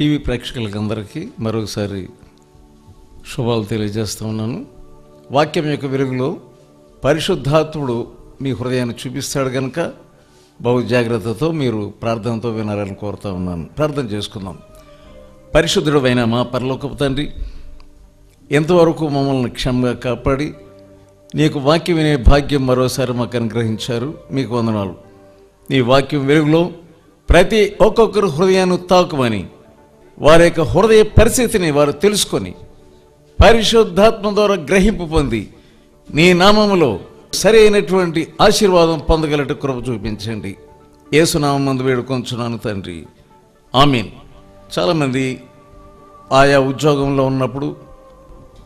TV ప్రేక్షకులకందరికీ మరొకసారి శుభాలు తెలియజేస్తూ ఉన్నాను. వాక్యం యొక్క వెలుగులో పరిశుద్ధాత్ముడు మీ హృదయాన్ని చూపిస్తాడు కనుక బహు జాగ్రత్తతో మీరు ప్రార్థనతో వినాలని కోరుతా ఉన్నాను. ప్రార్థన చేసుకుందాం. పరిశుద్ధుడు అయిన మా పరలోకపు తండ్రి ఎంతవరకు మమ్మల్ని క్షమంగా కాపాడి నీకు వాక్యం వినే భాగ్యం మరోసారి మాకు అనుగ్రహించారు. మీకు వందనాలు. నీ వాక్యం వెలుగులో ప్రతి ఒక్కొక్కరు హృదయాన్ని తాకుమని వారి యొక్క హృదయ పరిస్థితిని వారు తెలుసుకొని పరిశుద్ధాత్మ ద్వారా గ్రహింపు పొంది నీ నామములో సరైనటువంటి ఆశీర్వాదం పొందగలట కృప చూపించండి. ఏసునామం మందు వేడుకొంచున్నాను తండ్రి. ఆమీన్. చాలామంది ఆయా ఉద్యోగంలో ఉన్నప్పుడు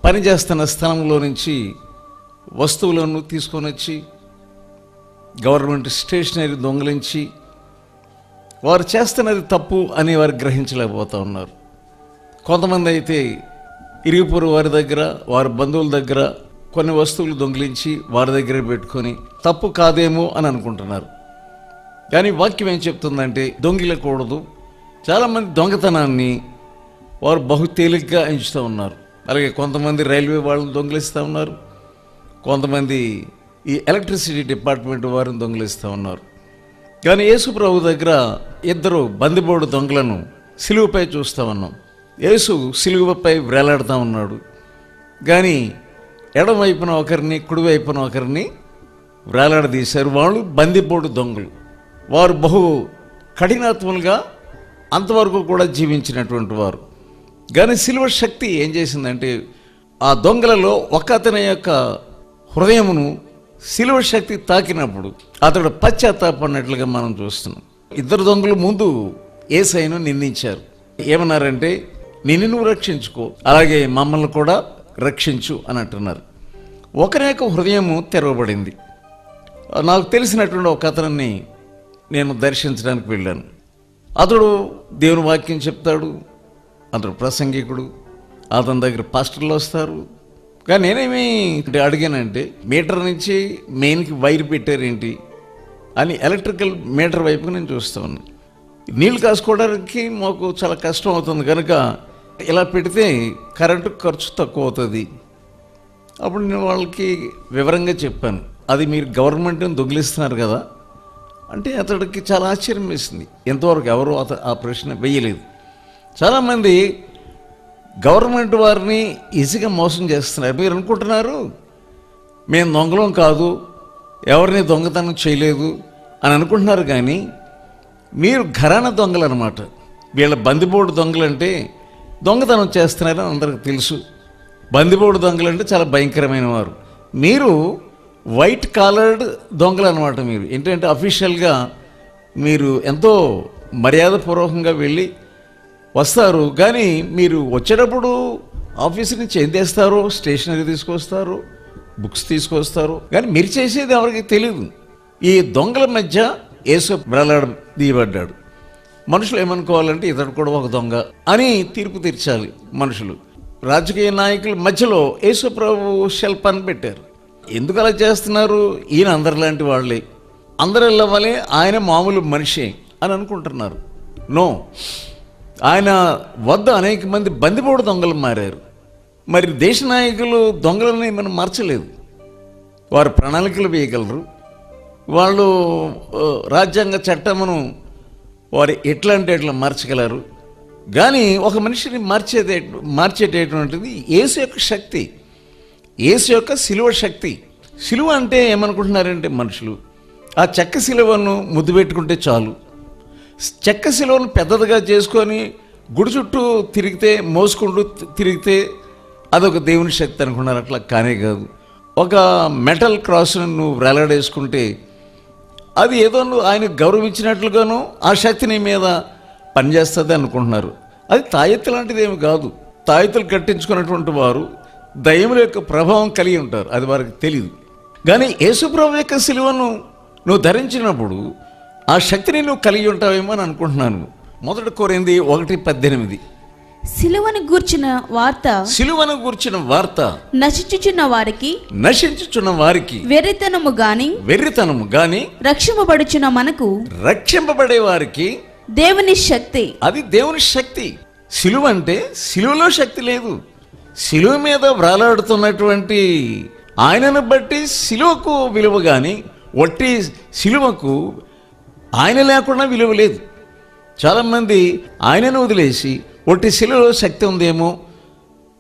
పనిచేస్తున్న స్థలంలో నుంచి వస్తువులను తీసుకొని వచ్చి గవర్నమెంట్ స్టేషనరీ దొంగిలించి వారు చేస్తున్నది తప్పు అని వారు గ్రహించలేకపోతూ ఉన్నారు. కొంతమంది అయితే ఇరుగుపొరు వారి దగ్గర వారి బంధువుల దగ్గర కొన్ని వస్తువులు దొంగిలించి వారి దగ్గర పెట్టుకొని తప్పు కాదేమో అని అనుకుంటున్నారు. కానీ వాక్యం ఏం చెప్తుందంటే దొంగిలకూడదు. చాలామంది దొంగతనాన్ని వారు బహు తేలిగ్గా ఎంచుతూ ఉన్నారు. అలాగే కొంతమంది రైల్వే వాళ్ళని దొంగిలిస్తూ ఉన్నారు. కొంతమంది ఈ ఎలక్ట్రిసిటీ డిపార్ట్మెంట్ వారిని దొంగిలిస్తూ ఉన్నారు. కానీ యేసు ప్రభు దగ్గర ఇద్దరు బందిబోడు దొంగలను సిలువపై చూస్తూ ఉన్నాం. యేసు సిలువపై వేలాడుతూ ఉన్నాడు. కానీ ఎడమవైపున ఒకరిని కుడివైపున ఒకరిని వేలాడదీశారు. వాళ్ళు బందిపోడు దొంగలు. వారు బహు కఠినాత్మలుగా అంతవరకు కూడా జీవించినటువంటి వారు. కానీ సిల్వ శక్తి ఏం చేసిందంటే ఆ దొంగలలో ఒక అతని యొక్క హృదయమును శిలువ శక్తి తాకినప్పుడు అతడు పశ్చాత్తాపడినట్లుగా మనం చూస్తున్నాం. ఇద్దరు దొంగలు ముందు ఏసైను నిందించారు. ఏమన్నారంటే నిన్ను నువ్వు రక్షించుకో అలాగే మమ్మల్ని కూడా రక్షించు అని అంటున్నారు ఒకరి యొక్క హృదయము తెరవబడింది. నాకు తెలిసినటువంటి ఒక అతనిని నేను దర్శించడానికి వెళ్ళాను. అతడు దేవుని వాక్యం చెప్తాడు అతడు ప్రసంగికుడు అతని దగ్గర పాస్టర్లు వస్తారు కానీ నేనేమి అడిగానంటే మీటర్ నుంచి మెయిన్కి వైర్ పెట్టారేంటి అని ఎలక్ట్రికల్ మీటర్ వైపు నేను చూస్తాను నీళ్ళు కాసుకోవడానికి మాకు చాలా కష్టం అవుతుంది కనుక ఇలా పెడితే కరెంటు ఖర్చు తక్కువ అవుతుంది. అప్పుడు నేను వాళ్ళకి వివరంగా చెప్పాను. అది మీరు గవర్నమెంట్ని దొంగిలిస్తున్నారు కదా. అంటే అతడికి చాలా ఆశ్చర్యం వేసింది. ఎంతవరకు ఎవరు అత ఆ ప్రశ్న వేయలేదు. చాలామంది గవర్నమెంట్ వారిని ఈజీగా మోసం చేస్తున్నారు. మీరు అనుకుంటున్నారు? మేము దొంగలం కాదు ఎవరిని దొంగతనం చేయలేదు అని అనుకుంటున్నారు కానీ మీరు ఘరాన దొంగలు అనమాట వీళ్ళ బందిపోటు దొంగలంటే దొంగతనం చేస్తున్నారని అందరికి తెలుసు. బందిపోటు దొంగలంటే చాలా భయంకరమైన వారు. మీరు వైట్ కాలర్డ్ దొంగలు అనమాట మీరు. ఏంటంటే అఫీషియల్గా మీరు ఎంతో మర్యాదపూర్వకంగా వెళ్ళి వస్తారు. కానీ మీరు వచ్చేటప్పుడు ఆఫీస్ నుంచి ఏం తెస్తారు స్టేషనరీ తీసుకొస్తారు బుక్స్ తీసుకొస్తారు. కానీ మీరు చేసేది ఎవరికి తెలియదు ఈ దొంగల మధ్య ఏసు వెళ్ళడం దీయబడ్డాడు మనుషులు ఏమనుకోవాలంటే ఇతడు కూడా ఒక దొంగ అని తీర్పు తీర్చాలి మనుషులు. రాజకీయ నాయకుల మధ్యలో యేసు ప్రభు శిల్పాన్ని పెట్టారు. ఎందుకు అలా చేస్తున్నారు? ఈయన అందరిలాంటి వాళ్ళే. అందరు వెళ్ళవాలి ఆయన మామూలు మనిషే అని అనుకుంటున్నారు. నో. ఆయన వద్ద అనేక మంది బందిపోడు దొంగలు మారారు. మరి దేశ నాయకులు దొంగలని మనం మార్చలేదు వారు ప్రణాళికలు వేయగలరు. వాళ్ళు రాజ్యాంగ చట్టమును వారు ఎట్లా అంటే ఎట్లా మార్చగలరు. కానీ ఒక మనిషిని మార్చేదే మార్చేటటువంటిది ఏసు యొక్క శక్తి. ఏసు యొక్క సిలువ శక్తి. సిలువ అంటే ఏమనుకుంటున్నారంటే మనుషులు ఆ చెక్క సిలువను ముద్దు పెట్టుకుంటే చాలు. చెక్క శిలువను పెద్దదిగా చేసుకొని గుడి చుట్టూ తిరిగితే మోసుకుంటూ తిరిగితే అదొక దేవుని శక్తి అనుకున్నారు. అట్లా కానే కాదు. ఒక మెటల్ క్రాస్ను నువ్వు వేలాడేసుకుంటే అది ఏదో నువ్వు ఆయన గౌరవించినట్లుగాను ఆ శక్తి నీ మీద పనిచేస్తుంది అనుకుంటున్నారు. అది తాయెత్తు లాంటిది ఏమి కాదు. తాయెత్తులు కట్టించుకున్నటువంటి వారు దయముల యొక్క ప్రభావం కలిగి ఉంటారు. అది వారికి తెలియదు కానీ యేసుప్రభు యొక్క సిలువను నువ్వు ధరించినప్పుడు ఆ శక్తిని నువ్వు కలిగి ఉంటావేమో అని అనుకుంటున్నాను. మొదట కోరింది ఒకటి పద్దెనిమిది. సిలువను గూర్చిన వార్త సిలువను గూర్చిన వార్త నశించుచున్న వారికి నశించుచున్న వారికి వెర్రితనము గాని వెర్రితనము గాని రక్షింపబడుచున్న మనకు రక్షింపబడే వారికి దేవుని శక్తి. అది దేవుని శక్తి. సిలువ అంటే సిలువలో శక్తి లేదు. సిలువ మీద వ్రాలాడుతున్నటువంటి ఆయనను బట్టి సిలువకు విలువ కానీ వట్టి సిలువకు ఆయన లేకుండా విలువ లేదు. చాలామంది ఆయనను వదిలేసి ఒట్టి శిలలో శక్తి ఉందేమో.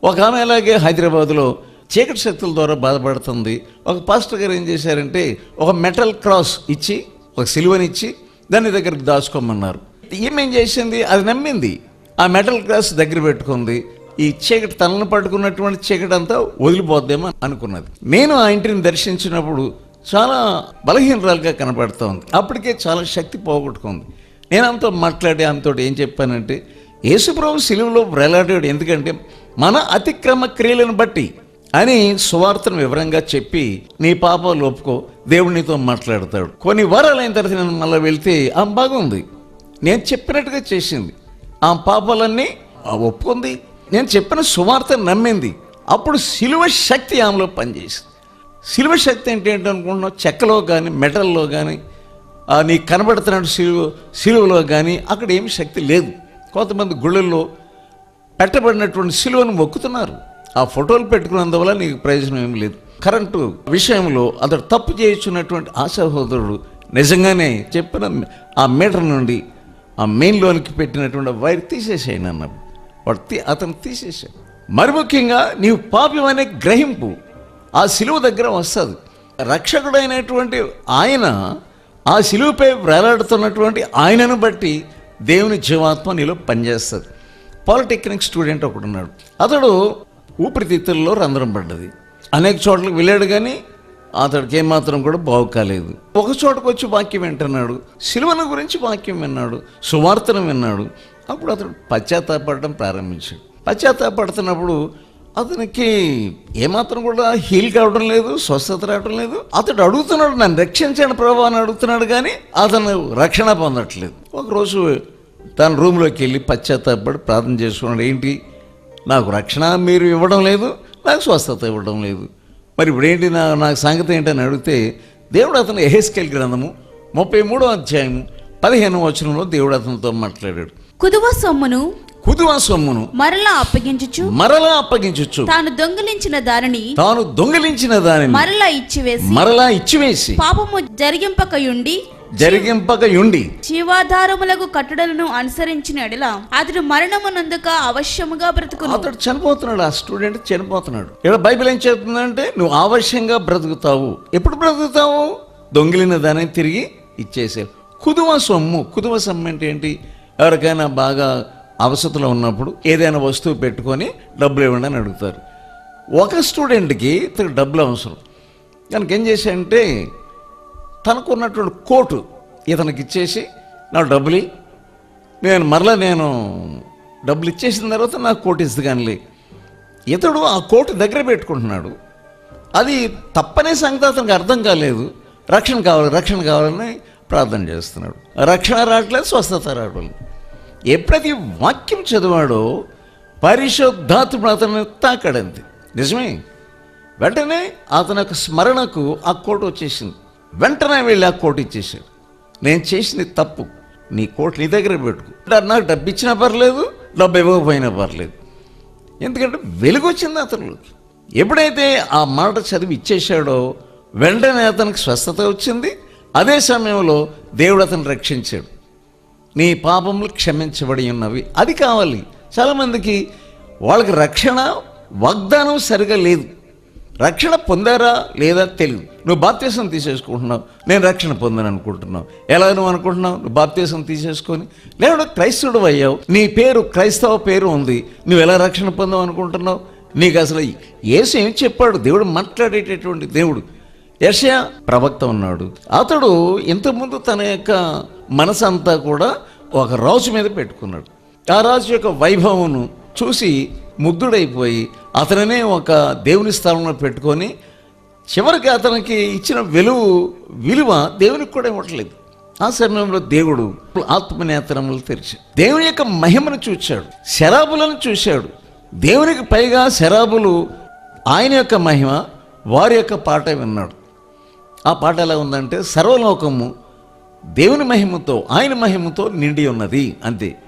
ఒక ఆమె అలాగే హైదరాబాద్లో చీకటి శక్తుల ద్వారా బాధపడుతుంది. ఒక పాస్టర్ గారు ఏం చేశారంటే ఒక మెటల్ క్రాస్ ఇచ్చి ఒక సిలువని ఇచ్చి దాన్ని దగ్గరికి దాచుకోమన్నారు. ఏమేం చేసింది? అది నమ్మింది. ఆ మెటల్ క్రాస్ దగ్గర పెట్టుకుంది. ఈ చీకటి తనను పట్టుకున్నటువంటి చీకటి అంతా వదిలిపోద్దేమో అనుకున్నది. నేను ఆ ఇంటిని దర్శించినప్పుడు చాలా బలహీనరాలుగా కనపడుతూ ఉంది. అప్పటికే చాలా శక్తి పోగొట్టుకుంది. నేను ఆమెతో మాట్లాడి ఆమెతో ఏం చెప్పానంటే యేసుప్రభు సిలువలో వేలాడాడు ఎందుకంటే మన అతిక్రమ క్రియలను బట్టి అని సువార్తను వివరంగా చెప్పి నీ పాపాలు ఒప్పుకో దేవుడు నీతో మాట్లాడతాడు. కొన్ని వారాలు అయిన తర్వాత నేను మళ్ళీ వెళ్తే ఆమె బాగుంది. నేను చెప్పినట్టుగా చేసింది. ఆ పాపాలన్నీ ఆ ఒప్పుకుంది. నేను చెప్పిన సువార్త నమ్మింది. అప్పుడు సిలువ శక్తి ఆమెలో పనిచేసింది. సిలువ శక్తి అంటే ఏంటనుకుంటున్నావు చెక్కలో కానీ మెటల్లో కానీ నీకు కనబడుతున్న సిలువ సిలువలో కానీ అక్కడ ఏమి శక్తి లేదు. కొంతమంది గుళ్ళల్లో పెట్టబడినటువంటి సిలువను మొక్కుతున్నారు. ఆ ఫోటోలు పెట్టుకున్నందువల్ల నీకు ప్రయోజనం ఏం లేదు. కరెంటు విషయంలో అతడు తప్పు చేయించున్నటువంటి ఆ సహోదరుడు నిజంగానే చెప్పిన ఆ మీటర్ నుండి ఆ మెయిన్లోనికి పెట్టినటువంటి వైర్ తీసేసాయని అన్నాడు వాడు తీ అతను తీసేసాడు మరి ముఖ్యంగా నీవు పాపం అనే గ్రహింపు. ఆ సిలువ దగ్గర వస్తుంది. రక్షకుడైనటువంటి ఆయన ఆ సిలువపై వేలాడుతున్నటువంటి ఆయనను బట్టి దేవుని జీవాత్మ నీలో పనిచేస్తుంది. పాలిటెక్నిక్ స్టూడెంట్ ఒకడు ఉన్నాడు. అతడు ఊపిరితిత్తుల్లో రంధ్రం పడ్డది. అనేక చోట్లకు వెళ్ళాడు కానీ అతడికి ఏమాత్రం కూడా బాగు కాలేదు. ఒక చోటకు వచ్చి వాక్యం వింటున్నాడు. సిలువను గురించి వాక్యం విన్నాడు. సువార్తను విన్నాడు. అప్పుడు అతడు పశ్చాత్తాపడటం ప్రారంభించాడు. పశ్చాత్తాపడుతున్నప్పుడు అతనికి ఏమాత్రం కూడా హీల్ కావడం లేదు స్వస్థత రావడం లేదు. అతడు అడుగుతున్నాడు నన్ను రక్షించండి ప్రభు అని అడుగుతున్నాడు కానీ అతను రక్షణ పొందట్లేదు. ఒకరోజు తన రూమ్లోకి వెళ్ళి పశ్చాత్తాపడి ప్రార్థన చేసుకున్నాడు ఏంటి నాకు రక్షణ మీరు ఇవ్వడం లేదు నాకు స్వస్థత ఇవ్వడం లేదు. మరి ఇప్పుడు ఏంటి నా నాకు సంగతి ఏంటని అడిగితే దేవుడు అతను ఎహెస్కెల్ గ్రంథము ముప్పై మూడో అధ్యాయము పదిహేను వచనంలో దేవుడు అతనితో మాట్లాడాడు. కుదువ సొమ్మును కుదువ సొమ్మును మరలా అప్పగించుచు? మరలా అప్పగించచ్చు తాను దొంగిలించిన దానిని తాను దొంగిలించిన దానిని మరలా ఇచ్చివేసి మరలా ఇచ్చివేసి పాపము జరిగింపకయుండి జరిగింపక యుండి జీవాధారములకు కట్టడలను అనుసరించిన ఎడల అతడు మరణమునందుక అవశ్యముగా బ్రతుకును. అతడు చనిపోతున్నాడు ఆ స్టూడెంట్ చనిపోతున్నాడు. ఇక్కడ బైబిల్ ఏం చెప్తుందంటే నువ్వు ఆవశ్యంగా బ్రతుకుతావు. ఎప్పుడు బ్రతుకుతావు? దొంగిలిన దాన్ని తిరిగి ఇచ్చేసావు కుదువ సొమ్ము కుదువ సొమ్ము అంటే ఏంటి? ఎవరికైనా బాగా అవసరతలో ఉన్నప్పుడు ఏదైనా వస్తువు పెట్టుకొని డబ్బులు ఇవ్వండి అని అడుగుతారు. ఒక స్టూడెంట్కి ఇతను డబ్బులు అవసరం. కనుక ఏం చేశాయంటే తనకు ఉన్నటువంటి కోటు ఇతనికి ఇచ్చేసి నా డబ్బులు నేను మరలా నేను డబ్బులు ఇచ్చేసిన తర్వాత నాకు కోటు ఇస్తుంది కానీ ఇతడు ఆ కోటు దగ్గర పెట్టుకుంటున్నాడు. అది తప్పనే సంగతి అతనికి అర్థం కాలేదు. రక్షణ కావాలి రక్షణ కావాలని ప్రార్థన చేస్తున్నాడు. రక్షణ రావట్లేదు స్వస్థత రావట్లేదు. ఎప్పుడైతే వాక్యం చదివాడో పరిశోధత్వం అతను తాకడింది నిజమే? వెంటనే అతని యొక్క స్మరణకు ఆ కోటు వచ్చేసింది. వెంటనే వెళ్ళి ఆ కోటు ఇచ్చేసాడు నేను చేసింది తప్పు. నీ కోటు నీ దగ్గర పెట్టుకో. నాకు డబ్బు ఇచ్చినా పర్లేదు డబ్బు ఇవ్వకపోయినా పర్లేదు. ఎందుకంటే వెలుగు వచ్చింది అతనిలోకి. ఎప్పుడైతే ఆ మాట చదివి ఇచ్చేశాడో వెంటనే అతనికి స్వస్థత వచ్చింది. అదే సమయంలో దేవుడు అతను రక్షించాడు. నీ పాపములు క్షమించబడి ఉన్నవి. అది కావాలి. చాలామందికి వాళ్ళకి రక్షణ వాగ్దానం సరిగా లేదు. రక్షణ పొందారా లేదా తెలియదు నువ్వు బాప్తీసం తీసేసుకుంటున్నావు. నేను రక్షణ పొందాను అనుకుంటున్నావు. ఎలా నువ్వు అనుకుంటున్నావు? నువ్వు బాప్తీసం తీసేసుకొని లేదా క్రైస్తవుడు అయ్యావు. నీ పేరు క్రైస్తవ పేరు ఉంది. నువ్వు ఎలా రక్షణ పొందావు అనుకుంటున్నావు? నీకు అసలు యేసు ఏం చెప్పాడు? దేవుడు మాట్లాడేటటువంటి దేవుడు. యషయా ప్రవక్త ఉన్నాడు. అతడు ఇంతకుముందు తన యొక్క మనసంతా కూడా ఒక రాజు మీద పెట్టుకున్నాడు. ఆ రాజు యొక్క వైభవమును చూసి ముద్దుడైపోయి అతననే ఒక దేవుని స్థానంలో పెట్టుకొని చివరికి అతనికి ఇచ్చిన విలువ విలువ దేవునికి కూడా ఇవ్వట్లేదు. ఆ సమయంలో దేవుడు ఆత్మనేత్రములు తెరిచాడు దేవుని యొక్క మహిమను చూచాడు శరాబులను చూశాడు. దేవునికి పైగా శరాబులు ఆయన యొక్క మహిమ వారి యొక్క పాట విన్నాడు. ఆ పాట ఎలా ఉందంటే సర్వలోకము దేవుని మహిమతో ఆయన మహిమతో నిండి ఉన్నది అంతే.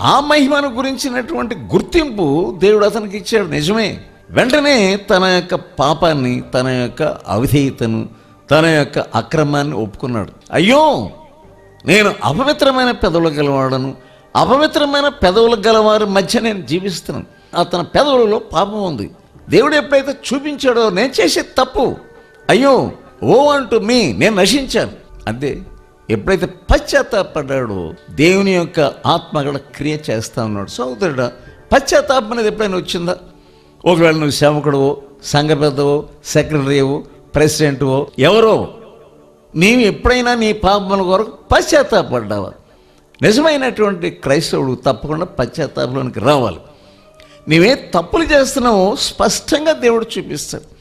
ఆ మహిమను గురించినటువంటి గుర్తింపు దేవుడు అతనికి ఇచ్చాడు నిజమే. వెంటనే తన యొక్క పాపాన్ని తన యొక్క అవిధేయతను తన యొక్క అక్రమాన్ని ఒప్పుకున్నాడు. అయ్యో! నేను అపవిత్రమైన పెదవులు గలవాడను. అపవిత్రమైన పెదవులు గలవారి మధ్య నేను జీవిస్తున్నాను. అతని పెదవులలో పాపం ఉంది. దేవుడు ఎప్పుడైతే చూపించాడో నేను చేసే తప్పు. అయ్యో! ఓ అంటూ మీ నేను నశించాను. అంతే ఎప్పుడైతే పశ్చాత్తాపడ్డాడో దేవుని యొక్క ఆత్మ కూడా క్రియ చేస్తా ఉన్నాడు. సోదరుడా పశ్చాత్తాపం అనేది ఎప్పుడైనా వచ్చిందా? ఒకవేళ నువ్వు సేవకుడవో సంఘ పెద్దవో సెక్రటరీవో ప్రెసిడెంట్వో ఎవరో నీవు ఎప్పుడైనా నీ పాపముల కొరకు పశ్చాత్తాపడ్డావా? నిజమైనటువంటి క్రైస్తవుడు తప్పకుండా పశ్చాత్తాపంలోనికి రావాలి. నీవే తప్పులు చేస్తున్నావో స్పష్టంగా దేవుడు చూపిస్తాడు.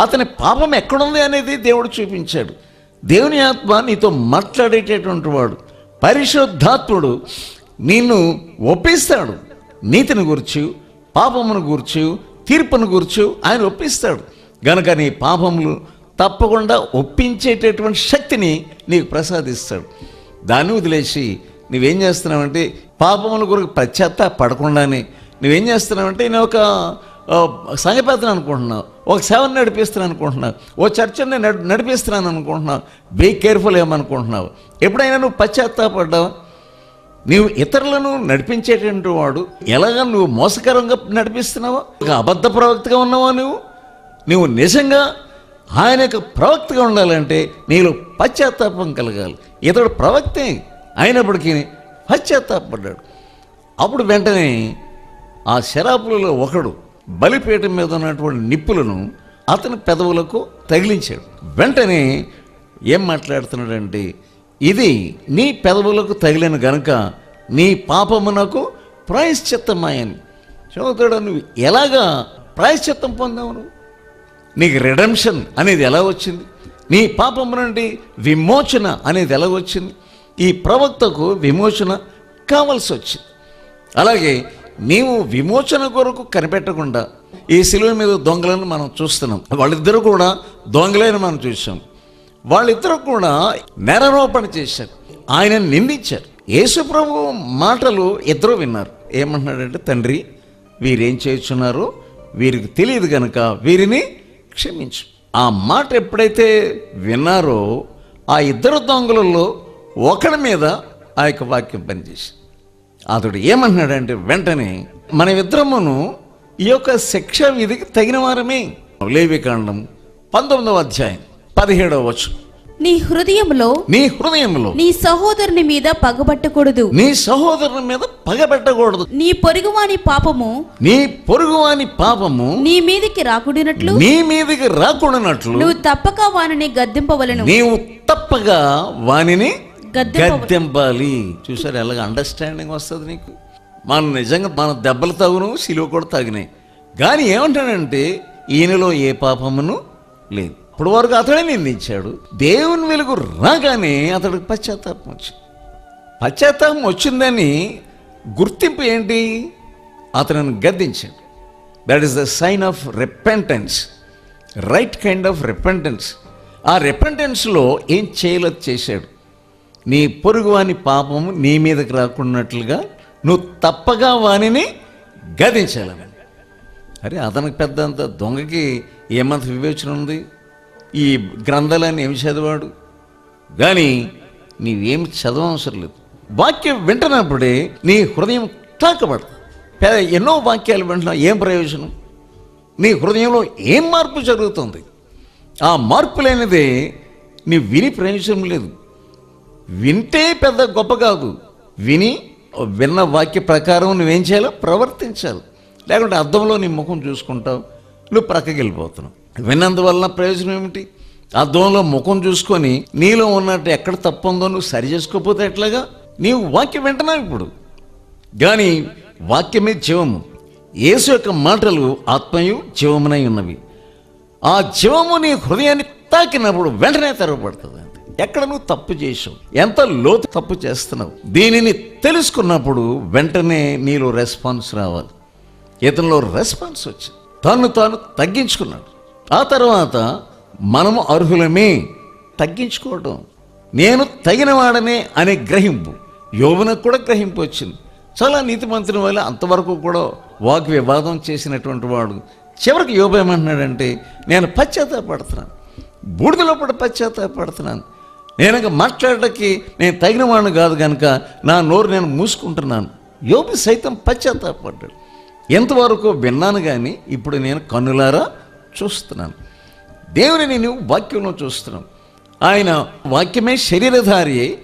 అతని పాపం ఎక్కడుంది అనేది దేవుడు చూపించాడు. దేవుని ఆత్మ నీతో మాట్లాడేటటువంటి వాడు. పరిశుద్ధాత్ముడు నిన్ను ఒప్పిస్తాడు. నీతిని గుర్చు పాపమును గూర్చు తీర్పును గూర్చు ఆయన ఒప్పిస్తాడు. గనక నీ పాపములు తప్పకుండా ఒప్పించేటటువంటి శక్తిని నీకు ప్రసాదిస్తాడు. దాన్ని వదిలేసి నువ్వేం చేస్తున్నావంటే పాపముల గురించి పశ్చాత్తాపడకుండానే నువ్వేం చేస్తున్నావంటే నేను ఒక సంఘపేతను అనుకుంటున్నావు. ఒక సేవను నడిపిస్తున్నాను అనుకుంటున్నావు. ఓ చర్చని నడి నడిపిస్తున్నాను అనుకుంటున్నావు. బీ కేర్ఫుల్ ఏమనుకుంటున్నావు. ఎప్పుడైనా నువ్వు పశ్చాత్తాపడ్డావా? నీవు ఇతరులను నడిపించేటువంటి వాడు ఎలాగ నువ్వు మోసకరంగా నడిపిస్తున్నావా? ఒక అబద్ధ ప్రవక్తగా ఉన్నావా నువ్వు? నువ్వు నిజంగా ఆయన యొక్క ప్రవక్తగా ఉండాలంటే నీలో పశ్చాత్తాపం కలగాలి. ఇతడు ప్రవక్తే అయినప్పటికీ పశ్చాత్తాపడ్డాడు. అప్పుడు వెంటనే ఆ శరాపులలో ఒకడు బలిపీఠం మీద ఉన్నటువంటి నిప్పులను అతని పెదవులకు తగిలించాడు. వెంటనే ఏం మాట్లాడుతున్నాడంటే ఇది నీ పెదవులకు తగిలిన గనుక నీ పాపమునకు ప్రాయశ్చిత్తమాయని చదువుతాడు నువ్వు? ఎలాగా ప్రాయశ్చిత్తం పొందావు నువ్వు? నీకు రిడమ్షన్ అనేది ఎలా వచ్చింది? నీ పాపము నుండి విమోచన అనేది ఎలా వచ్చింది? ఈ ప్రవక్తకు విమోచన కావాల్సి వచ్చింది. అలాగే మేము విమోచన కొరకు కనిపెట్టకుండా ఈ శిలువ మీద దొంగలను మనం చూస్తున్నాం. వాళ్ళిద్దరూ కూడా దొంగలని మనం చూసాం వాళ్ళిద్దరూ కూడా నేరారోపణ చేశారు. ఆయన నిందించారు. యేసు ప్రభు మాటలు ఇద్దరు విన్నారు. ఏమంటున్నాడంటే తండ్రి వీరేం చేస్తున్నారో వీరికి తెలియదు కనుక వీరిని క్షమించు. ఆ మాట ఎప్పుడైతే విన్నారో ఆ ఇద్దరు దొంగలలో ఒకడి మీద ఆ యొక్క వాక్యం పనిచేసింది. అతడు ఏమంటున్నాడంటే వెంటనే మనమిద్దరమును ఈ యొక్క శిక్ష విధికి తగిన వారమే. లేవికాండం పంతొమ్మిదవ అధ్యాయం పదిహేడవ వచ్చు నీ హృదయములో నీ హృదయంలో నీ సహోదరుని మీద పగబట్టకూడదు. నీ సహోదరుని మీద పగబెట్టకూడదు. నీ పొరుగువాని పాపము నీ పొరుగువాని పాపము నీ మీదికి రాకుడినట్లు నీ మీదకి రాకూడనట్లు నువ్వు తప్పక వానిని గద్దింపవలను. నీవు తప్పగా వానిని గద్దెంపాలి. చూసారు ఎలాగ అండర్స్టాండింగ్ వస్తుంది నీకు? మనం నిజంగా మన దెబ్బలు తగును సిలువ కూడా తగినాయి. కానీ ఏమంటాడంటే ఈయనలో ఏ పాపమును లేదు. ఇప్పుడు వరకు అతడే నిందించాడు. దేవుని వెలుగు రాగానే అతడికి పశ్చాత్తాపం వచ్చింది. పశ్చాత్తాపం వచ్చిందని గుర్తింపు ఏంటి? అతనిని గద్దించాడు. That is the sign of repentance right kind of repentance ఆ రిపెంటెన్స్లో ఏం చేయలేదు చేశాడు? నీ పొరుగు వాని పాపము నీ మీదకి రాకున్నట్లుగా నువ్వు తప్పగా వానిని గదించాలని అరే అతనికి పెద్ద అంత దొంగకి ఏమంత వివేచన ఉంది? ఈ గ్రంథాలన్నీ ఏమి చదివాడు? కానీ నీవేమి చదవవసరం లేదు వాక్యం వింటున్నప్పుడే నీ హృదయం తాకబడదు పె- ఎన్నో వాక్యాలు వింటున్నా ఏం ప్రయోజనం? నీ హృదయంలో ఏం మార్పు జరుగుతుంది? ఆ మార్పు లేనిదే నీ విని ప్రయోజనం లేదు. వింటే పెద్ద గొప్ప కాదు. విని విన్న వాక్య ప్రకారం నువ్వేం చేయాలో ప్రవర్తించాలి. లేకుంటే అద్దంలో నీ ముఖం చూసుకుంటావు నువ్వు ప్రక్కకి వెళ్ళిపోతున్నావు. విన్నందువలన ప్రయోజనం ఏమిటి? అద్దంలో ముఖం చూసుకొని నీలో ఉన్నట్టు ఎక్కడ తప్పు ఉందో నువ్వు సరి చేసుకోకపోతే ఎట్లాగా? నీవు వాక్యం వింటున్నావు ఇప్పుడు. కానీ వాక్యమే జీవము. యేసు యొక్క మాటలు ఆత్మయు జీవమునై ఉన్నవి. ఆ జీవము నీ హృదయాన్ని తాకినప్పుడు వెంటనే తెరవబడుతుంది. ఎక్కడ నువ్వు తప్పు చేసావు? ఎంత లోతు తప్పు చేస్తున్నావు? దీనిని తెలుసుకున్నప్పుడు వెంటనే నీలో రెస్పాన్స్ రావాలి. ఇతనిలో రెస్పాన్స్ వచ్చింది. తను తాను తగ్గించుకున్నాడు. ఆ తర్వాత మనము అర్హులమే. తగ్గించుకోవటం. నేను తగినవాడనే అనే గ్రహింపు. యోవనకు కూడా గ్రహింపు వచ్చింది. చాలా నీతిమంతుని వల్ల అంతవరకు కూడా వాక్ వివాదం చేసినటువంటి వాడు. చివరికి యోబు ఏమంటున్నాడంటే నేను పశ్చాత్తాపడుతున్నాను. బూడిదలో పడి పశ్చాత్తాపడుతున్నాను. నేను మాట్లాడటానికి నేను తగిన వాడిని కాదు కనుక నా నోరు నేను మూసుకుంటున్నాను. యోగి సైతం పశ్చాత్తాపడ్డాడు. ఎంతవరకు విన్నాను కానీ ఇప్పుడు నేను కన్నులారా చూస్తున్నాను. దేవుని నేను వాక్యంలో చూస్తున్నాను ఆయన వాక్యమే శరీరధారి అయి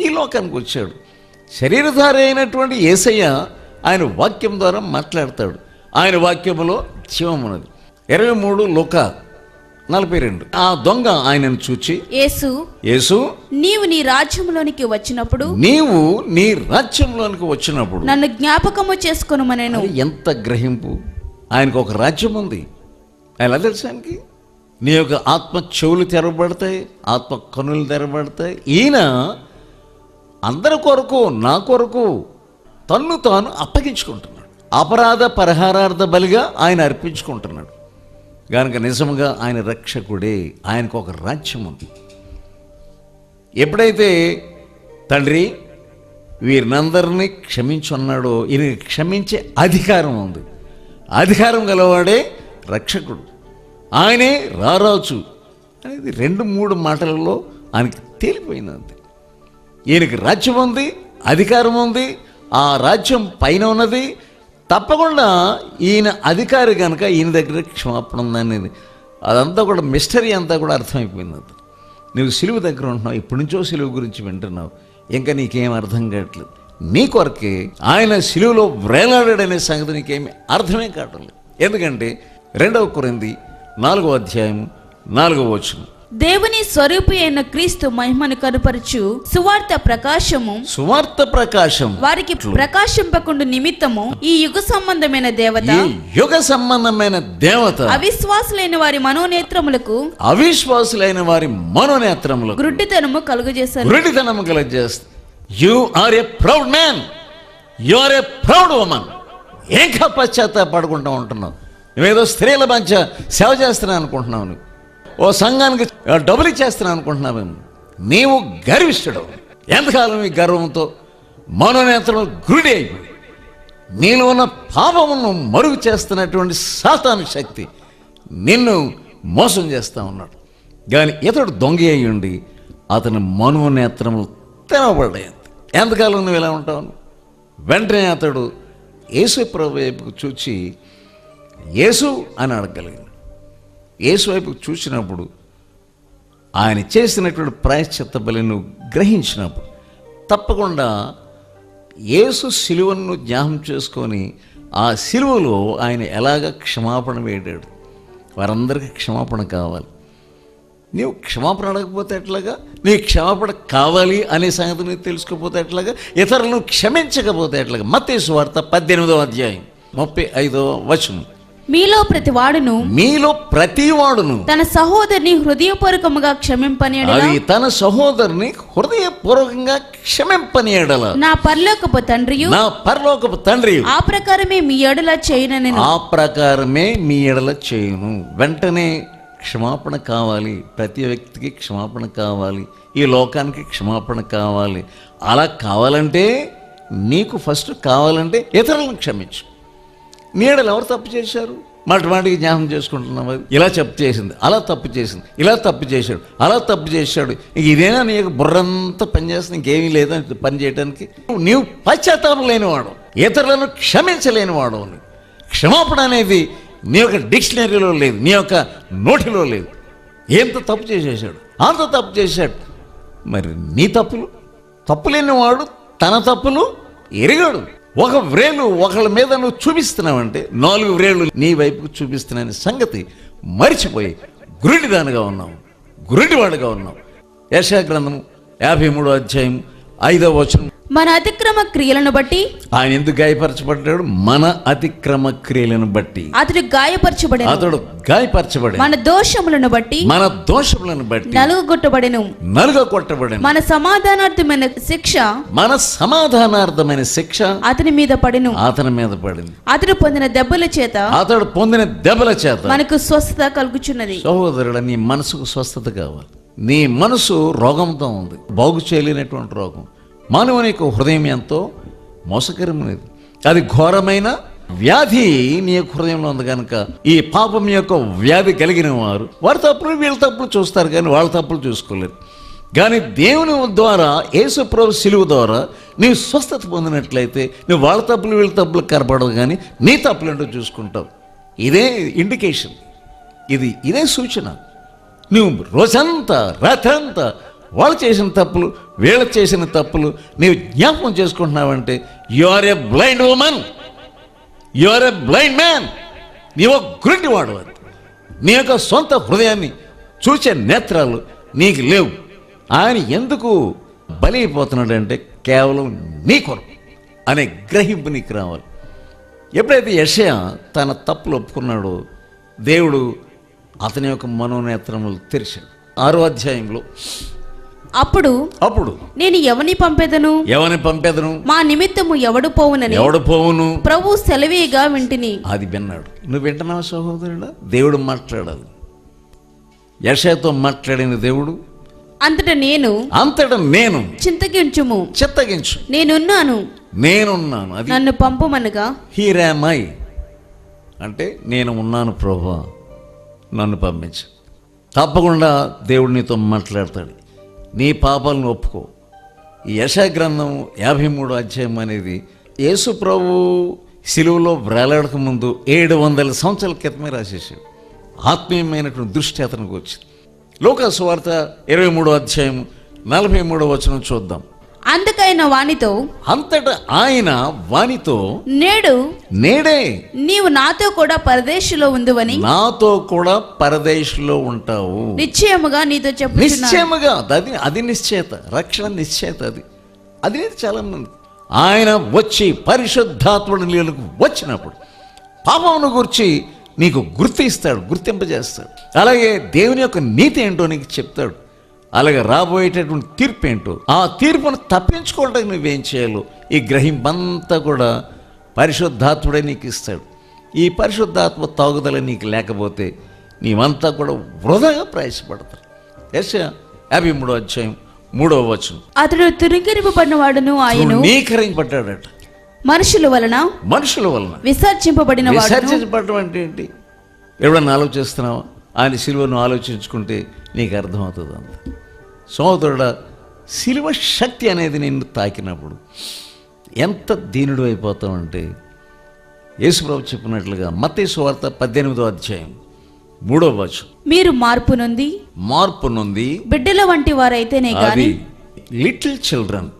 ఈ లోకానికి వచ్చాడు. శరీరధారి అయినటువంటి ఏసయ్య ఆయన వాక్యం ద్వారా మాట్లాడతాడు. ఆయన వాక్యములో జీవం ఉన్నది. ఇరవై మూడు లోక నలభై రెండు. ఆ దొంగ ఆయనను చూచి యేసు యేసు నీవు నీ రాజ్యంలోనికి వచ్చినప్పుడు నీవు నీ రాజ్యంలోనికి వచ్చినప్పుడు నన్ను జ్ఞాపకము చేసుకొనుమనెను. ఎంత గ్రహింపు. ఆయనకు ఒక రాజ్యం ఉంది. ఆయన తెలుసా ఆయనకి? నీ యొక్క ఆత్మ చెవులు తెరవబడతాయి ఆత్మ కనులు తెరవబడతాయి. ఈయన అందరి కొరకు నా కొరకు తన్ను తాను అప్పగించుకుంటున్నాడు. అపరాధ పరిహారార్థ బలిగా ఆయన అర్పించుకుంటున్నాడు. కనుక నిజముగా ఆయన రక్షకుడే ఆయనకు ఒక రాజ్యం ఉంది ఎప్పుడైతే తండ్రి వీరినందరినీ క్షమించున్నాడో ఈయన క్షమించే అధికారం ఉంది. అధికారం గలవాడే రక్షకుడు. ఆయనే రారాజు అనేది రెండు మూడు మాటలలో ఆయనకి తేలిపోయింది అంతే. ఈయనకి రాజ్యం ఉంది అధికారం ఉంది ఆ రాజ్యం పైన ఉన్నది తప్పకుండా ఈయన అధికారి కనుక ఈయన దగ్గర క్షమాపణ ఉందనేది. అదంతా కూడా మిస్టరీ అంతా కూడా అర్థమైపోయింది అది. నువ్వు సిలువు దగ్గర ఉంటున్నావు ఇప్పటి నుంచో సిలువు గురించి వింటున్నావు ఇంకా నీకేం అర్థం కావట్లేదు. నీ కొరకే ఆయన సిలువులో వ్రేలాడాడనే సంగతి నీకేమి అర్థమే కావట్లేదు ఎందుకంటే రెండవ కొరింది నాలుగో అధ్యాయం నాలుగో వచనం. దేవుని స్వరూపి అయిన క్రీస్తు మహిమను కనుపరచు. సువార్త ప్రకాశము. సువార్త ప్రకాశం వారికి ప్రకాశింపకుండు నిమిత్తము ఈ యుగ సంబంధమైన దేవత. యుగ సంబంధమైన దేవత. అవిశ్వాసులైన వారి మనోనేత్రములకు. అవిశ్వాసులైన వారి మనోనేత్రములకు. గ్రుడ్డితనము కలుగజేశారు గురుడితనం కలగజేస్తుంది you are a proud man you are a proud woman ఇంకా పశ్చాత్తాపడుకుంటూ ఉంటున్నావు. నువ్వేదో స్త్రీల మధ్య సేవ చేస్తున్నావు అనుకుంటున్నావు నువ్వు. ఓ సంఘానికి డబ్బులు ఇచ్చేస్తున్నావు అనుకుంటున్నావు నీవు గర్విష్ఠుడు ఎంతకాలం ఈ గర్వంతో మనోనేత్రం గురుడి అయిపోయి నీలో ఉన్న పాపమును మరుగు చేస్తున్నటువంటి సాతాను శక్తి నిన్ను మోసం చేస్తూ ఉన్నాడు. కానీ ఇతడు దొంగ అయ్యుండి ఉండి అతని మనోనేత్రములు తెరవబడ్డాయి ఎంతకాలం నువ్వు ఇలా ఉంటావు వెంటనే అతడు యేసు ప్రభు వైపు చూచి యేసు అని అడగలిగింది. యేసు వైపు చూసినప్పుడు ఆయన చేసినటువంటి ప్రాయశ్చిత్త బలిను గ్రహించినప్పుడు తప్పకుండా యేసు సిలువను జ్ఞాపం చేసుకొని ఆ సిలువలో ఆయన ఎలాగ క్షమాపణ వేడాడు వారందరికీ క్షమాపణ కావాలి. నీవు క్షమాపణ అడగకపోతే ఎట్లాగా? నీ క్షమాపణ కావాలి అనే సంగతి నీకు తెలుసుకోకపోతే ఎట్లాగా? ఇతరులను క్షమించకపోతే ఎట్లాగా? మత్తేసు వార్త పద్దెనిమిదో అధ్యాయం ముప్పై ఐదో వచనం. మీలో ప్రతి వాడును మీలో ప్రతివాడును. తన సహోదరిని హృదయపూర్వకముగా క్షమింపని అది తన సహోదరుని హృదయపూర్వకంగా క్షమింపని ఎడల నా పరలోకపు తండ్రియు. నా పరలోకపు తండ్రి ఆ ప్రకారమే మీ ఎడల చేయనని ఆ ప్రకారమే మీ ఎడల చేయును. వెంటనే క్షమాపణ కావాలి. ప్రతి వ్యక్తికి క్షమాపణ కావాలి. ఈ లోకానికి క్షమాపణ కావాలి. అలా కావాలంటే నీకు ఫస్ట్ కావాలంటే ఇతరులను క్షమించు. నీడలు ఎవరు తప్పు చేశారు? మాట మాటికి జ్ఞానం చేసుకుంటున్నాం ఇలా తప్పు చేసింది అలా తప్పు చేసింది ఇలా తప్పు చేశాడు అలా తప్పు చేశాడు. ఇదేనా నీ బుర్రంతా పనిచేస్తుంది ఇంకేమీ లేదని పని చేయడానికి నీవు పశ్చాత్తాపం లేనివాడు ఇతరులను క్షమించలేనివాడు నువ్వు క్షమాపణ అనేది నీ యొక్క డిక్షనరీలో లేదు నీ యొక్క నోటిలో లేదు. ఎంత తప్పు చేసేసాడు అంత తప్పు చేశాడు. మరి నీ తప్పులు? తప్పు లేనివాడు తన తప్పులు ఎరిగాడు. ఒక వ్రేలు ఒకళ్ళ మీద నువ్వు చూపిస్తున్నావంటే నాలుగు వ్రేళ్ళు నీ వైపుకు చూపిస్తున్నాయని సంగతి మరిచిపోయి గురుడిదానిగా ఉన్నావు గురుడివాడుగా ఉన్నావు. యశాగ్రంథము యాభై మూడో అధ్యాయం ఐదవ వచనం. మన అతిక్రమ క్రియలను బట్టి ఆయన ఎందుకు గాయపరచబడ్డాడు? మన అతిక్రమ క్రియలను బట్టి. అతడు గాయపరచబడెను. అతడు గాయపరచబడి మన దోషములను బట్టి మన దోషములను బట్టి నలుగుగొట్టబడెను నలుగ కొట్టబడి మన సమాధానార్థమైన శిక్ష మన సమాధానార్థమైన శిక్ష అతని మీద పడెను. అతని మీద పడింది. అతడు పొందిన దెబ్బల చేత అతడు పొందిన దెబ్బల చేత మనకు స్వస్థత కలుగుచున్నది. సహోదరుడు నీ మనసుకు స్వస్థత కావాలి. నీ మనసు రోగంతో ఉంది. బాగు చేయలేనటువంటి రోగం. మానవుని యొక్క హృదయం ఎంతో మోసకరమైనది. అది ఘోరమైన వ్యాధి నీ యొక్క హృదయంలో ఉంది కనుక ఈ పాపం యొక్క వ్యాధి కలిగిన వారు వారి తప్పులు వీళ్ళ తప్పులు చూస్తారు కానీ వాళ్ళ తప్పులు చూసుకోలేరు. కానీ దేవుని ద్వారా యేసుప్రభు సిలువు ద్వారా నీవు స్వస్థత పొందినట్లయితే నువ్వు వాళ్ళ తప్పులు వీళ్ళ తప్పులు కనపడదు కానీ నీ తప్పులు ఏంటో చూసుకుంటావు. ఇదే ఇండికేషన్ ఇది ఇదే సూచన. నువ్వు రోజంతా రాత్రంతా వాళ్ళు చేసిన తప్పులు వీళ్ళు చేసిన తప్పులు నీవు జ్ఞాపకం చేసుకుంటున్నావంటే you are a blind woman you are a blind man నీవు గురుడి వాడు నీ యొక్క సొంత హృదయాన్ని చూసే నేత్రాలు నీకు లేవు. ఆయన ఎందుకు బలి అయిపోతున్నాడంటే కేవలం నీ కొరకు అనే గ్రహింపు నీకు రావాలి. ఎప్పుడైతే యషయ తన తప్పులు ఒప్పుకున్నాడో దేవుడు అతని యొక్క మనోనేత్రములు తెరిచాడు. ఆరో అధ్యాయంలో అప్పుడు అప్పుడు నేను ఎవని పంపెదను? ఎవరిని పంపేదను? మా నిమిత్తము ఎవడు పోవునని. ఎవడు పోవును? ప్రభు సెలవేగా వింటిని. అది విన్నాడు. నువ్వు వింటున్నావా సహోదరుడా? దేవుడు మాట్లాడాలి యషయతో మాట్లాడిన దేవుడు అంతట నేను అంతటా నేను చింతకించుము చిత్తగించు. నేనున్నాను. నేనున్నాను. అది నన్ను పంపుమనగా. హీరామై అంటే నేను ఉన్నాను ప్రభా. నన్ను పంపించు. తప్పకుండా దేవుడు నీతో మాట్లాడతాడు. నీ పాపాలను ఒప్పుకో. ఈ యశా గ్రంథం యాభై మూడు అధ్యాయం అనేది యేసు ప్రభు సిలువలో వ్రేలాడక ముందు ఏడు వందల సంవత్సరాల క్రితమే రాసేసాడు ఆత్మీయమైనటువంటి దృష్టి అతనికి వచ్చింది. లోక సువార్త ఇరవై మూడో అధ్యాయం నలభై మూడో వచనం చూద్దాం. అందుకైన వానితో అంతటా ఆయన వానితో నేడు నేడే నీవు నాతో కూడా పరదేశంలో ఉందువని నాతో కూడా పరదేశంలో ఉంటావు. నిశ్చయముగా నీతో చెప్పుచున్నాను. నిశ్చయముగా అది అది నిశ్చయత రక్షణ నిశ్చయత అది. అది చాలా మంది. ఆయన వచ్చి పరిశుద్ధాత్ముడు నీళ్ళకు వచ్చినప్పుడు పాపమును గురించి నీకు గుర్తిస్తాడు గుర్తింపజేస్తాడు. అలాగే దేవుని యొక్క నీతి ఏంటో నీకు చెప్తాడు. అలాగే రాబోయేటటువంటి తీర్పు ఏంటో ఆ తీర్పును తప్పించుకోవడానికి నువ్వేం చేయాలో ఈ గ్రహింపంతా కూడా పరిశుద్ధాత్ముడే నీకు ఇస్తాడు. ఈ పరిశుద్ధాత్మ తాగుదల నీకు లేకపోతే నీవంతా కూడా వృధాగా ప్రయాసపడతారు ఎస్ యాభై మూడో అధ్యాయం మూడవ వచనం. అతడు తురింకరింపబడిన వాడును ఆయను నీకరింపడ్డాడట మనుషుల వలన మనుషుల వలన. విసర్జింపబడిన వాడును విసర్జించబడటం అంటే ఏంటి? ఎవడన్నా ఆలోచిస్తున్నావా? ఆయన సిలువను ఆలోచించుకుంటే నీకు అర్థమవుతుంది అంత సోదరుడ సిలువ శక్తి అనేది నిన్ను తాకినప్పుడు ఎంత దీనుడు అయిపోతావంటే యేసుప్రభు చెప్పినట్లుగా మత్తయి సువార్త పద్దెనిమిదో అధ్యాయం మూడో వచ్చు మీరు మార్పు నొంది మార్పు నొంది బిడ్డల వంటి వారైతేనే అది లిటిల్ చిల్డ్రన్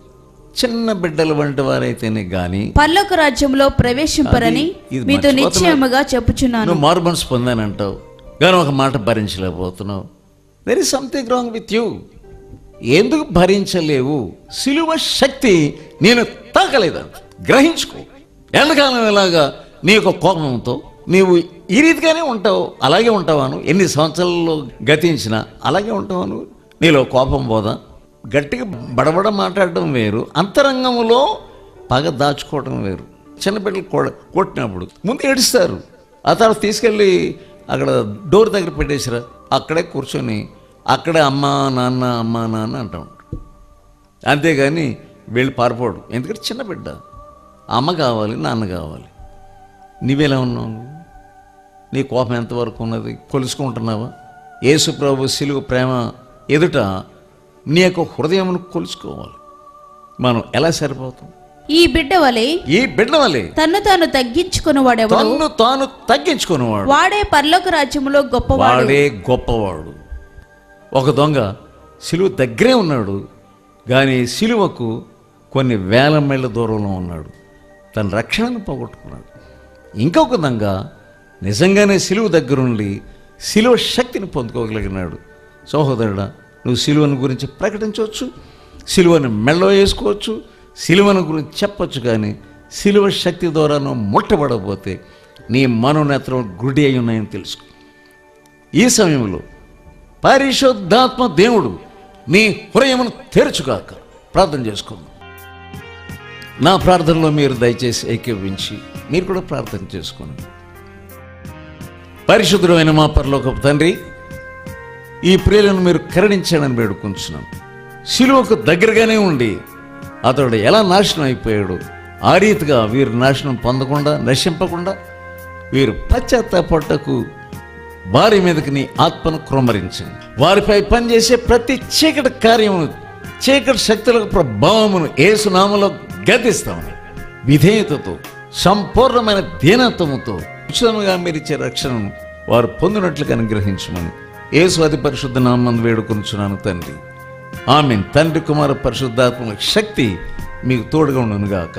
చిన్న బిడ్డల వంటి వారైతేనే గాని పర్లోక రాజ్యంలో ప్రవేశింపరని మీతో. నిశ్చయముగా చెప్పుచున్నాను. నువ్వు మారు మనసు పొందానంటావు కానీ ఒక మాట భరించలేకపోతున్నావు. There is something wrong with you ఎందుకు భరించలేవు? సిలువ శక్తి నేను తాకలేదు గ్రహించుకో. ఎంతకాలం ఇలాగా నీ యొక్క కోపంతో నీవు ఈ రీతిగానే ఉంటావు అలాగే ఉంటావాను. ఎన్ని సంవత్సరాల్లో గతించినా అలాగే ఉంటావాను. నీలో కోపం పోదా గట్టిగా బడబడ మాట్లాడడం వేరు. అంతరంగంలో పగ దాచుకోవడం వేరు. చిన్నపిల్లలు కొ కొట్టినప్పుడు ముందు ఏడుస్తారు. ఆ తర్వాత తీసుకెళ్ళి అక్కడ డోర్ దగ్గర పెట్టేసిరా. అక్కడే కూర్చొని అక్కడే అమ్మ నాన్న అమ్మ నాన్న అంటా ఉంటాడు. అంతేగాని వీళ్ళు పారిపోడు ఎందుకంటే చిన్న బిడ్డ. అమ్మ కావాలి నాన్న కావాలి. నీవెలా ఉన్నావు? నీ కోపం ఎంతవరకు ఉన్నది? కొలుసుకుంటున్నావా? యేసు ప్రభు సిలువ ప్రేమ ఎదుట నీ యొక్క హృదయమును కొలుసుకోవాలి. మనం ఎలా సరిపోతాం? ఈ బిడ్డ వలె ఈ బిడ్డ వలె తన్ను తాను తగ్గించుకుని వాడెవడు తన్ను తాను తగ్గించుకునేవాడు వాడే పరలోక రాజ్యములో గొప్పవాడు. వాడే గొప్పవాడు. ఒక దొంగ సిలువ దగ్గరే ఉన్నాడు కానీ సిలువకు కొన్ని వేల మైళ్ళ దూరంలో ఉన్నాడు. తన రక్షణను పోగొట్టుకున్నాడు. ఇంకొక దొంగ నిజంగానే సిలువ దగ్గరుండి సిలువ శక్తిని పొందుకోగలిగినాడు. సహోదరుడా నువ్వు సిలువను గురించి ప్రకటించవచ్చు సిలువను మెళ్ళో వేసుకోవచ్చు సిలువను గురించి చెప్పచ్చు కానీ సిలువ శక్తి ద్వారా నువ్వు ముట్టబడకపోతే నీ మనోనేత్రం గుడి అయి ఉన్నాయని తెలుసుకో. ఈ సమయంలో పరిశుద్ధాత్మ దేవుడు నీ హృదయమును తెరుచుగాక. ప్రార్థన చేసుకుందాం. నా ప్రార్థనలో మీరు దయచేసి ఏకీవించి మీరు కూడా ప్రార్థన చేసుకోండి పరిశుద్ధమైన మా పరలోకపు తండ్రి ఈ ప్రియులను మీరు కరుణించాడని వేడుకుంటున్నాం శిలువకు దగ్గరగానే ఉండి అతడు ఎలా నాశనం అయిపోయాడు ఆ రీతిగా వీరు నాశనం పొందకుండా నశింపకుండా వీరు పశ్చాత్తాపట్టకు వారి మీదకి నీ ఆత్మను క్రమరించండి వారిపై పనిచేసే ప్రతి చీకటి కార్యమును చీకటి శక్తుల ప్రభావమును ఏసునామలో గద్దిస్తామని. విధేయతతో సంపూర్ణమైన దీనత్వముతో ఉచితంగా మీరు ఇచ్చే రక్షణను వారు పొందినట్లుగా అనుగ్రహించమని ఏసు అతి పరిశుద్ధ నామందు వేడుకొంచున్నాను తండ్రి. ఆమె తండ్రి కుమార పరిశుద్ధాత్మ శక్తి మీకు తోడుగా ఉండనుగాక.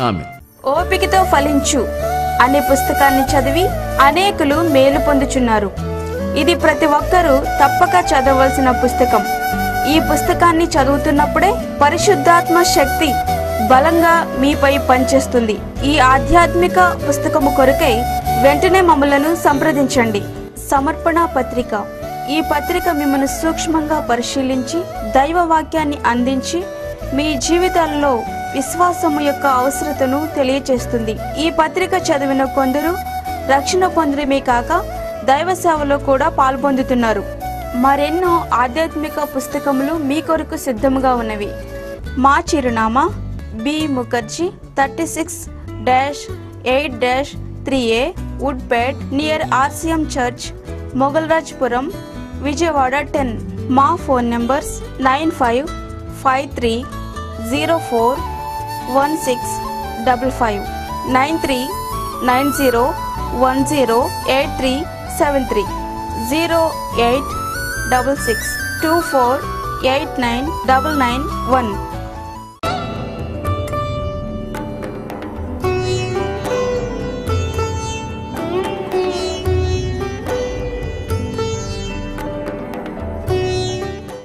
ఆమె ఓపికతో ఫలించు. అనే పుస్తకాన్ని చదివి అనేకులు మేలు పొందుచున్నారు. ఇది ప్రతి ఒక్కరూ తప్పక చదవలసిన పుస్తకం. ఈ పుస్తకాన్ని చదువుతున్నప్పుడే పరిశుద్ధాత్మ శక్తి బలంగా మీపై పనిచేస్తుంది. ఈ ఆధ్యాత్మిక పుస్తకము కొరకై వెంటనే మమ్మలను సంప్రదించండి. సమర్పణ పత్రిక. ఈ పత్రిక మిమ్మల్ని సూక్ష్మంగా పరిశీలించి దైవ వాక్యాన్ని అందించి మీ జీవితాల్లో విశ్వాసము యొక్క అవసరతను తెలియచేస్తుంది. ఈ పత్రిక చదివిన కొందరు రక్షణ పొందడమే కాక దైవ సేవలో కూడా పాల్పొందుతున్నారు. మరెన్నో ఆధ్యాత్మిక పుస్తకములు మీ కొరకు సిద్ధముగా ఉన్నవి. మా చిరునామా B Mukherjee thirty six dash eight dash three A wood pet near RCM church Mogalrajapuram Vijayawada ten. మా phone numbers nine five five three zero four one six double five nine three nine zero one zero eight three seven three zero eight double six two four eight nine double nine one.